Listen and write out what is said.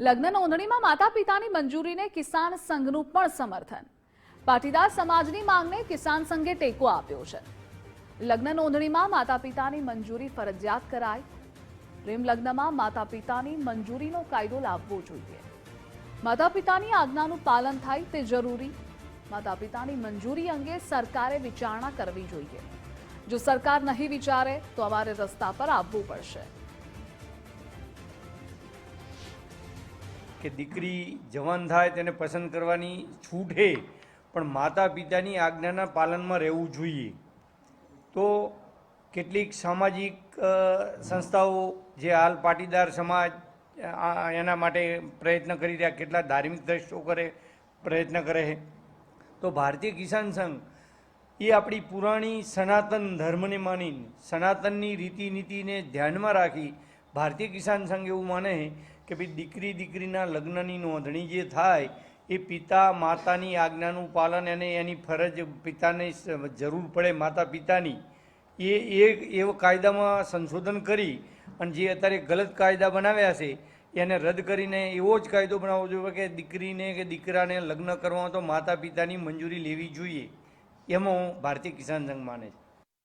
લગ્ન નોંધણીમાં માતા પિતાની મંજૂરીને કિસાન સંઘનું પણ સમર્થન. પાટીદાર સમાજની માંગને કિસાન સંઘે ટેકો આપ્યો છે. લગ્ન નોંધણીમાં માતા પિતાની મંજૂરી ફરજિયાત કરાય. પ્રેમ લગ્નમાં માતા પિતાની મંજૂરીનો કાયદો લાવવો જોઈએ. માતા પિતાની આજ્ઞાનું પાલન થાય તે જરૂરી. માતા પિતાની મંજૂરી અંગે સરકારે વિચારણા કરવી જોઈએ. જો સરકાર નહીં વિચારે, તો અમારે રસ્તા પર આવવું પડશે. કે દીકરી જવાન થાય તેને પસંદ કરવાની છૂટ છે પણ માતા પિતાની આજ્ઞાના પાલનમાં રહેવું જોઈએ. તો કેટલીક સામાજિક સંસ્થાઓ જે હાલ પાટીદાર સમાજ એના માટે પ્રયત્ન કરી રહ્યા, કેટલા ધાર્મિક દ્રષ્ટો કરે, પ્રયત્ન કરે છે. તો ભારતીય કિસાન સંઘ એ આપણી પુરાણી સનાતન ધર્મને માની સનાતનની રીતિ નીતિને ધ્યાનમાં રાખી ભારતીય કિસાન સંઘ એવું માને કે ભાઈ દીકરી દીકરીના લગ્નની નોંધણી જે થાય એ પિતા માતાની આજ્ઞાનું પાલન અને એની ફરજ પિતાને જરૂર પડે માતા પિતાની, એ એ એવો કાયદામાં સંશોધન કરી અને જે અત્યારે ગલત કાયદા બનાવ્યા છે એને રદ કરીને એવો જ કાયદો બનાવવો જોઈએ કે દીકરીને કે દીકરાને લગ્ન કરવામાં તો માતા પિતાની મંજૂરી લેવી જોઈએ. એમાં ભારતીય કિસાન સંઘ માને છે.